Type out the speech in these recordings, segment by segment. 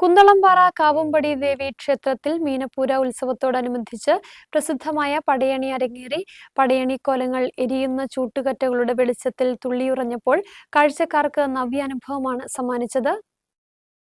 കുന്തളംപാറ കാവുംപടി ദേവി ക്ഷേത്രത്തിൽ മീനപ്പൂര ഉത്സവത്തോടനുബന്ധിച്ച് പ്രസിദ്ധമായ പടയണി അരങ്ങേറി. പടയണി കോലങ്ങൾ എരിയുന്ന ചൂട്ടുകറ്റകളുടെ വെളിച്ചത്തിൽ തുള്ളിയുറഞ്ഞപ്പോൾ കാഴ്ചക്കാർക്ക് നവ്യാനുഭവമാണ് സമ്മാനിച്ചത്.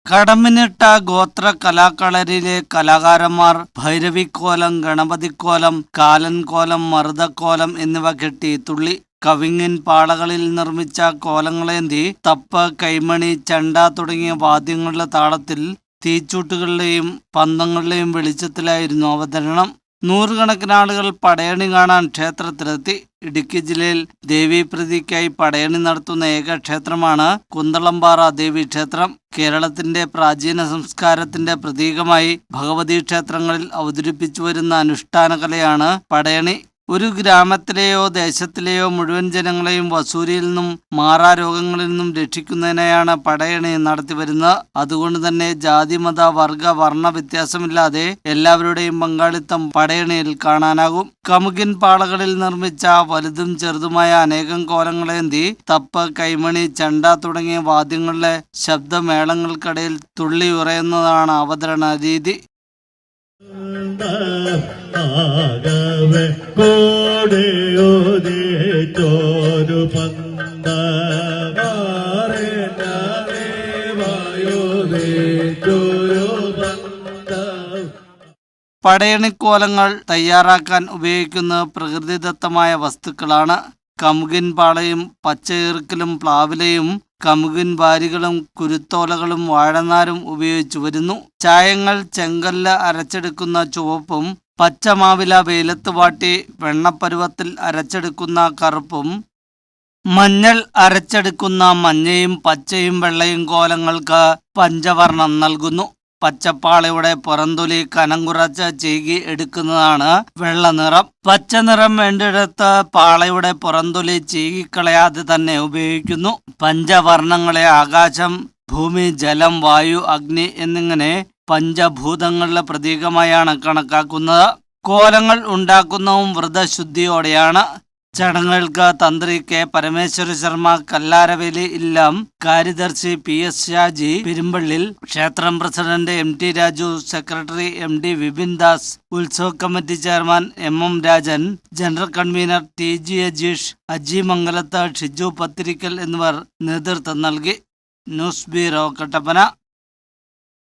കടമിനിട്ട ഗോത്ര കലാകളരിയിലെ കലാകാരന്മാർ ഭൈരവിക്കോലം ഗണപതിക്കോലം കാലൻകോലം മറുതക്കോലം എന്നിവ കെട്ടി തുള്ളി. കവിങ്ങിൻ പാളകളിൽ നിർമ്മിച്ച കോലങ്ങളേന്തി തപ്പ് കൈമണി ചണ്ട തുടങ്ങിയ വാദ്യങ്ങളുടെ താളത്തിൽ തീച്ചൂട്ടുകളുടെയും പന്തങ്ങളുടെയും വെളിച്ചത്തിലായിരുന്നു അവതരണം. നൂറുകണക്കിന് ആളുകൾ പടയണി കാണാൻ ക്ഷേത്രത്തിലെത്തി. ഇടുക്കി ജില്ലയിൽ ദേവീപ്രതിക്കായി പടയണി നടത്തുന്ന ഏക ക്ഷേത്രമാണ് കുന്തളംപാറ ദേവി ക്ഷേത്രം കേരളത്തിന്റെ പ്രാചീന സംസ്കാരത്തിന്റെ പ്രതീകമായി ഭഗവതി ക്ഷേത്രങ്ങളിൽ അവതരിപ്പിച്ചു വരുന്ന അനുഷ്ഠാന കലയാണ് പടയണി. ഒരു ഗ്രാമത്തിലെയോ ദേശത്തിലെയോ മുഴുവൻ ജനങ്ങളെയും വസൂരിയിൽ നിന്നും മാറാ രോഗങ്ങളിൽ നിന്നും രക്ഷിക്കുന്നതിനെയാണ് പടയണി നടത്തിവരുന്നത് അതുകൊണ്ട് തന്നെ ജാതി മത വർഗ വർണ വ്യത്യാസമില്ലാതെ എല്ലാവരുടെയും പങ്കാളിത്തം പടയണിയിൽ കാണാനാകും. കമുകിൻ പാളകളിൽ നിർമ്മിച്ച വലുതും ചെറുതുമായ അനേകം കോലങ്ങളേന്തി തപ്പ് കൈമണി ചണ്ട തുടങ്ങിയ വാദ്യങ്ങളിലെ ശബ്ദമേളങ്ങൾക്കിടയിൽ തുള്ളി ഉറയുന്നതാണ് അവതരണ രീതി ആകവെ കോലങ്ങൾ പടയണിക്കോലങ്ങൾ തയ്യാറാക്കാൻ ഉപയോഗിക്കുന്ന പ്രകൃതിദത്തമായ വസ്തുക്കളാണ് കമുകിൻ പാളയും പച്ചയിറുക്കലും പ്ലാവിലയും കമുകിൻ വാരികളും കുരുത്തോലകളും വാഴനാരും ഉപയോഗിച്ചു വരുന്നു. ചായങ്ങൾ ചെങ്കല്ല് അരച്ചെടുക്കുന്ന ചുവപ്പും പച്ചമാവില വെയിലത്ത് വാട്ടി വെണ്ണപ്പരുവത്തിൽ അരച്ചെടുക്കുന്ന കറുപ്പും മഞ്ഞൾ അരച്ചെടുക്കുന്ന മഞ്ഞയും പച്ചയും വെള്ളയും കോലങ്ങൾക്ക് പഞ്ചവർണം നൽകുന്നു. പച്ചപ്പാളയുടെ പുറന്തൊലി കനം കുറച്ച് ചീകി എടുക്കുന്നതാണ് വെള്ള നിറം പച്ച നിറം വേണ്ടിടത്ത് പാളയുടെ പുറന്തൊലി ചീകിക്കളയാതെ തന്നെ ഉപയോഗിക്കുന്നു. പഞ്ചവർണങ്ങളെ ആകാശം ഭൂമി ജലം വായു അഗ്നി എന്നിങ്ങനെ പഞ്ചഭൂതങ്ങളുടെ പ്രതീകമായാണ് കണക്കാക്കുന്നത്. കോലങ്ങൾ ഉണ്ടാക്കുന്നതും വ്രതശുദ്ധിയോടെയാണ് ചടങ്ങുകൾക്ക് തന്ത്രി കെ. പരമേശ്വര ശർമ്മ കല്ലാരവേലി ഇല്ലം കാര്യദർശി പി. എസ്. ഷാജി പെരുമ്പള്ളിൽ ക്ഷേത്രം president M. T. Raju secretary M. D. Vipin Das ഉത്സവ committee chairman M. M. Rajan general convener T. G. Ajeesh Aji Mangalath Shiju Pathirickal എന്നിവർ നേതൃത്വം നൽകി. News bureau Kattappana.